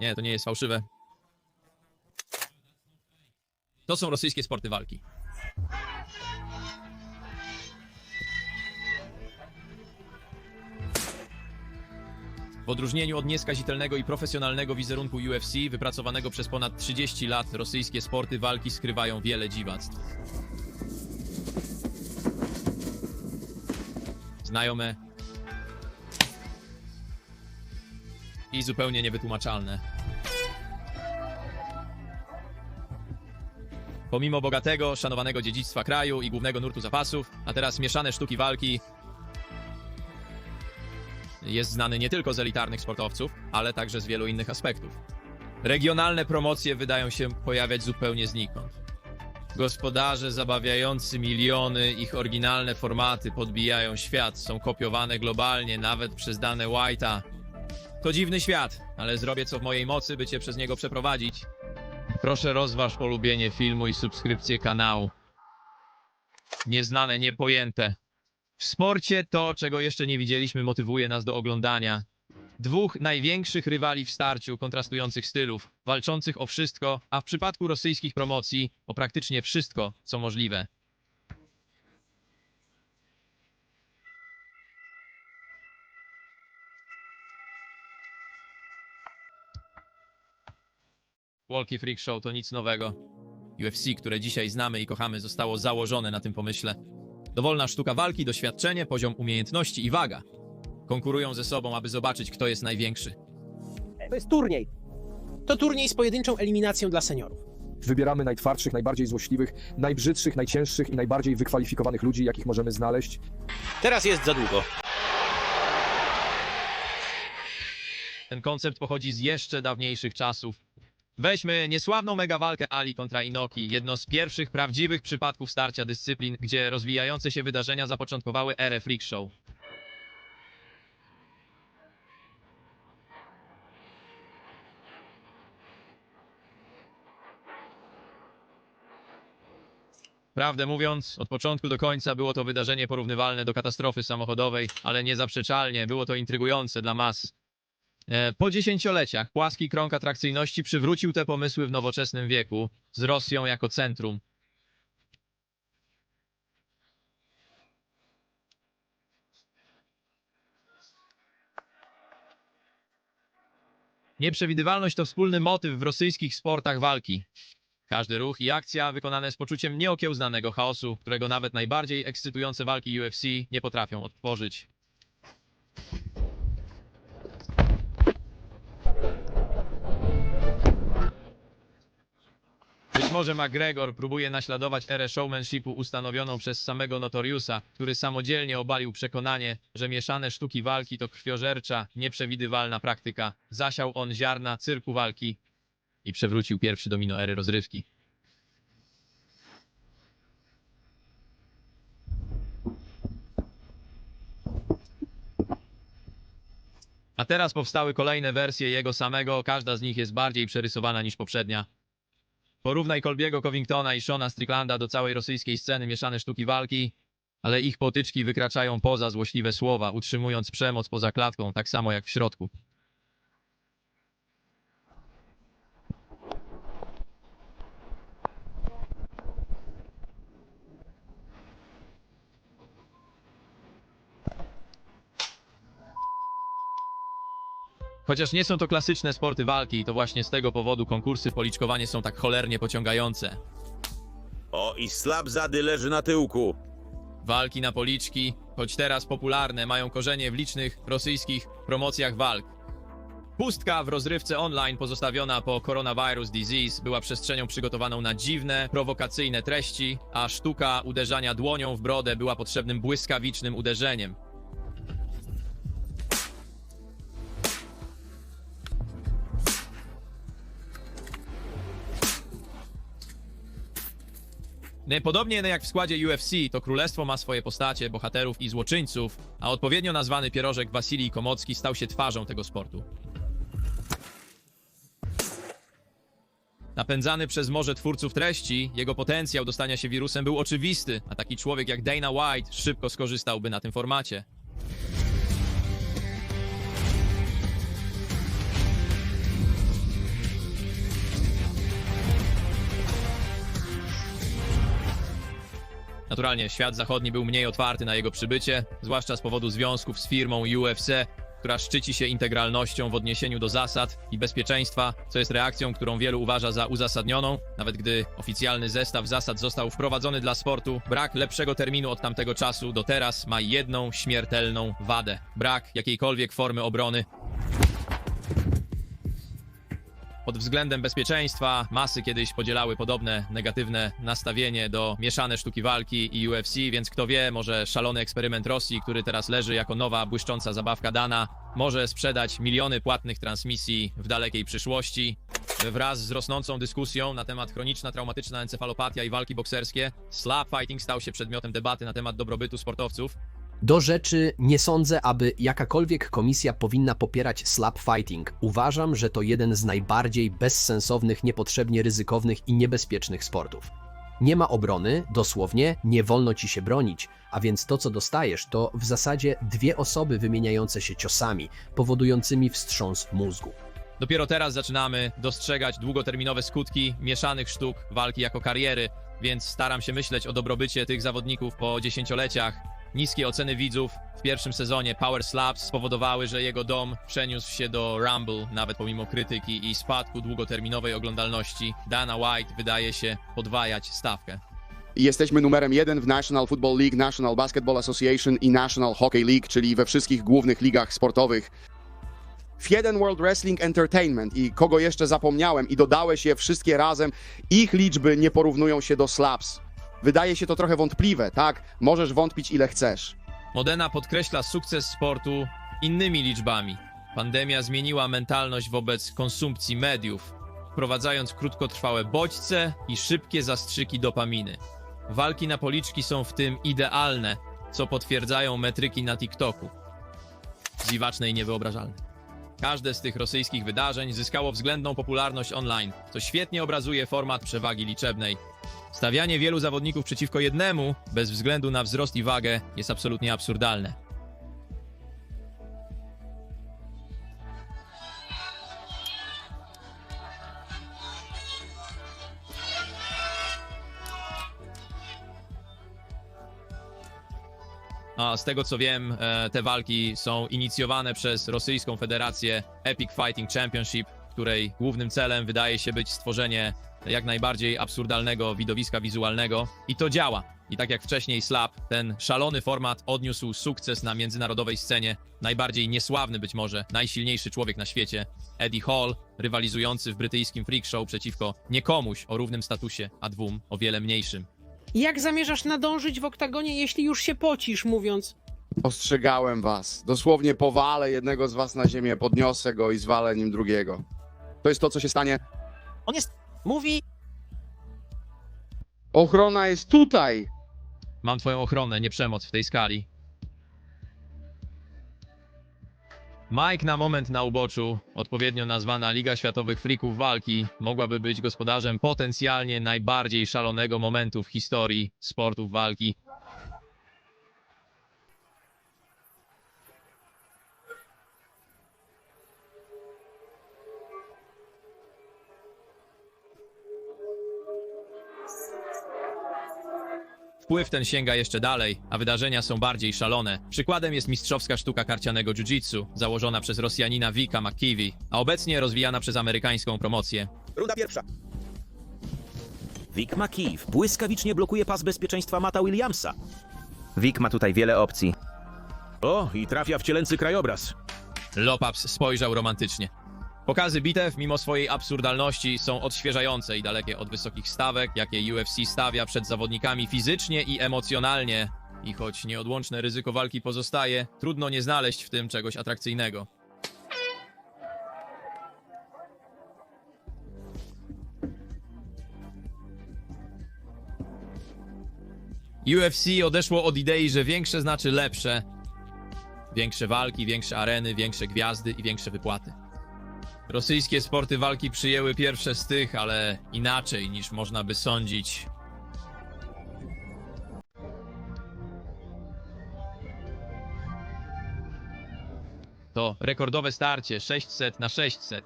Nie, to nie jest fałszywe. To są rosyjskie sporty walki. W odróżnieniu od nieskazitelnego i profesjonalnego wizerunku UFC, wypracowanego przez ponad 30 lat, rosyjskie sporty walki skrywają wiele dziwactw. Znajome i zupełnie niewytłumaczalne. Pomimo bogatego, szanowanego dziedzictwa kraju i głównego nurtu zapasów, a teraz mieszane sztuki walki jest znany nie tylko z elitarnych sportowców, ale także z wielu innych aspektów. Regionalne promocje wydają się pojawiać zupełnie znikąd. Gospodarze zabawiający miliony, ich oryginalne formaty podbijają świat, są kopiowane globalnie, nawet przez dane White'a. To dziwny świat, ale zrobię co w mojej mocy, by cię przez niego przeprowadzić. Proszę rozważ polubienie filmu i subskrypcję kanału. Nieznane, niepojęte. W sporcie to, czego jeszcze nie widzieliśmy, motywuje nas do oglądania. Dwóch największych rywali w starciu kontrastujących stylów, walczących o wszystko, a w przypadku rosyjskich promocji o praktycznie wszystko, co możliwe. Walkie Freak Show to nic nowego. UFC, które dzisiaj znamy i kochamy, zostało założone na tym pomyśle. Dowolna sztuka walki, doświadczenie, poziom umiejętności i waga. Konkurują ze sobą, aby zobaczyć, kto jest największy. To jest turniej. To turniej z pojedynczą eliminacją dla seniorów. Wybieramy najtwardszych, najbardziej złośliwych, najbrzydszych, najcięższych i najbardziej wykwalifikowanych ludzi, jakich możemy znaleźć. Teraz jest za długo. Ten koncept pochodzi z jeszcze dawniejszych czasów. Weźmy niesławną megawalkę Ali kontra Inoki, jedno z pierwszych prawdziwych przypadków starcia dyscyplin, gdzie rozwijające się wydarzenia zapoczątkowały erę freak show. Prawdę mówiąc, od początku do końca było to wydarzenie porównywalne do katastrofy samochodowej, ale niezaprzeczalnie było to intrygujące dla mas. E, Po dziesięcioleciach płaski krąg atrakcyjności przywrócił te pomysły w nowoczesnym wieku, z Rosją jako centrum. Nieprzewidywalność to wspólny motyw w rosyjskich sportach walki. Każdy ruch i akcja wykonane z poczuciem nieokiełznanego chaosu, którego nawet najbardziej ekscytujące walki UFC nie potrafią odtworzyć. Być może McGregor próbuje naśladować erę showmanshipu ustanowioną przez samego Notoriusa, który samodzielnie obalił przekonanie, że mieszane sztuki walki to krwiożercza, nieprzewidywalna praktyka. Zasiał on ziarna cyrku walki i przewrócił pierwszy domino ery rozrywki. A teraz powstały kolejne wersje jego samego, każda z nich jest bardziej przerysowana niż poprzednia. Porównaj Colbiego Covingtona i Shona Stricklanda do całej rosyjskiej sceny mieszane sztuki walki, ale ich potyczki wykraczają poza złośliwe słowa, utrzymując przemoc poza klatką, tak samo jak w środku. Chociaż nie są to klasyczne sporty walki, to właśnie z tego powodu konkursy policzkowanie są tak cholernie pociągające. O, i slab zady leży na tyłku. Walki na policzki, choć teraz popularne, mają korzenie w licznych rosyjskich promocjach walk. Pustka w rozrywce online pozostawiona po coronavirus disease była przestrzenią przygotowaną na dziwne, prowokacyjne treści, a sztuka uderzania dłonią w brodę była potrzebnym błyskawicznym uderzeniem. Podobnie jak w składzie UFC, to królestwo ma swoje postacie, bohaterów i złoczyńców, a odpowiednio nazwany pierożek Wasilij Komocki stał się twarzą tego sportu. Napędzany przez morze twórców treści, jego potencjał do stania się wirusem był oczywisty, a taki człowiek jak Dana White szybko skorzystałby na tym formacie. Naturalnie świat zachodni był mniej otwarty na jego przybycie, zwłaszcza z powodu związków z firmą UFC, która szczyci się integralnością w odniesieniu do zasad i bezpieczeństwa, co jest reakcją, którą wielu uważa za uzasadnioną, nawet gdy oficjalny zestaw zasad został wprowadzony dla sportu. Brak lepszego terminu od tamtego czasu do teraz ma jedną śmiertelną wadę: brak jakiejkolwiek formy obrony pod względem bezpieczeństwa masy kiedyś podzielały podobne negatywne nastawienie do mieszane sztuki walki i UFC, więc kto wie, może szalony eksperyment Rosji, który teraz leży jako nowa błyszcząca zabawka dana, może sprzedać miliony płatnych transmisji w dalekiej przyszłości. Wraz z rosnącą dyskusją na temat chroniczna traumatyczna encefalopatia i walki bokserskie, slap fighting stał się przedmiotem debaty na temat dobrobytu sportowców. Do rzeczy nie sądzę, aby jakakolwiek komisja powinna popierać slap fighting. Uważam, że to jeden z najbardziej bezsensownych, niepotrzebnie ryzykownych i niebezpiecznych sportów. Nie ma obrony, dosłownie nie wolno ci się bronić, a więc to co dostajesz to w zasadzie dwie osoby wymieniające się ciosami, powodującymi wstrząs mózgu. Dopiero teraz zaczynamy dostrzegać długoterminowe skutki mieszanych sztuk walki jako kariery, więc staram się myśleć o dobrobycie tych zawodników po dziesięcioleciach. Niskie oceny widzów w pierwszym sezonie Power Slaps spowodowały, że jego dom przeniósł się do Rumble, nawet pomimo krytyki i spadku długoterminowej oglądalności. Dana White wydaje się podwajać stawkę. Jesteśmy numerem jeden w National Football League, National Basketball Association i National Hockey League, czyli we wszystkich głównych ligach sportowych. W jeden World Wrestling Entertainment i kogo jeszcze zapomniałem i dodałeś je wszystkie razem, ich liczby nie porównują się do Slaps. Wydaje się to trochę wątpliwe, tak? Możesz wątpić ile chcesz. Modena podkreśla sukces sportu innymi liczbami. Pandemia zmieniła mentalność wobec konsumpcji mediów, wprowadzając krótkotrwałe bodźce i szybkie zastrzyki dopaminy. Walki na policzki są w tym idealne, co potwierdzają metryki na TikToku. Dziwaczne i niewyobrażalne. Każde z tych rosyjskich wydarzeń zyskało względną popularność online, co świetnie obrazuje format przewagi liczebnej. Stawianie wielu zawodników przeciwko jednemu, bez względu na wzrost i wagę, jest absolutnie absurdalne. A z tego co wiem, e, te walki są inicjowane przez rosyjską federację Epic Fighting Championship, której głównym celem wydaje się być stworzenie jak najbardziej absurdalnego widowiska wizualnego. I to działa. I tak jak wcześniej Slap, ten szalony format odniósł sukces na międzynarodowej scenie. Najbardziej niesławny być może, najsilniejszy człowiek na świecie, Eddie Hall, rywalizujący w brytyjskim freak show przeciwko nie komuś o równym statusie, a dwóm o wiele mniejszym. Jak zamierzasz nadążyć w oktagonie, jeśli już się pocisz, mówiąc Ostrzegałem was. Dosłownie powalę jednego z was na ziemię, podniosę go i zwalę nim drugiego. To jest to, co się stanie. On jest... mówi... Ochrona jest tutaj! Mam twoją ochronę, nie przemoc w tej skali. Mike na moment na uboczu, odpowiednio nazwana Liga Światowych Frików Walki, mogłaby być gospodarzem potencjalnie najbardziej szalonego momentu w historii sportów walki. Wpływ ten sięga jeszcze dalej, a wydarzenia są bardziej szalone. Przykładem jest mistrzowska sztuka karcianego jiu-jitsu, założona przez Rosjanina Vika McKeevy, a obecnie rozwijana przez amerykańską promocję. Runda pierwsza. Vic McKeeve błyskawicznie blokuje pas bezpieczeństwa Mata Williamsa. Vic ma tutaj wiele opcji. O, i trafia w cielęcy krajobraz. Lopaps spojrzał romantycznie. Pokazy bitew, mimo swojej absurdalności, są odświeżające i dalekie od wysokich stawek, jakie UFC stawia przed zawodnikami fizycznie i emocjonalnie. I choć nieodłączne ryzyko walki pozostaje, trudno nie znaleźć w tym czegoś atrakcyjnego. UFC odeszło od idei, że większe znaczy lepsze. Większe walki, większe areny, większe gwiazdy i większe wypłaty. Rosyjskie sporty walki przyjęły pierwsze z tych, ale inaczej niż można by sądzić. To rekordowe starcie 600 na 600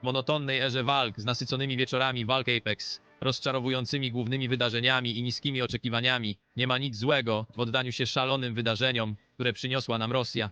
w monotonnej erze walk z nasyconymi wieczorami walk Apex rozczarowującymi głównymi wydarzeniami i niskimi oczekiwaniami, nie ma nic złego w oddaniu się szalonym wydarzeniom, które przyniosła nam Rosja.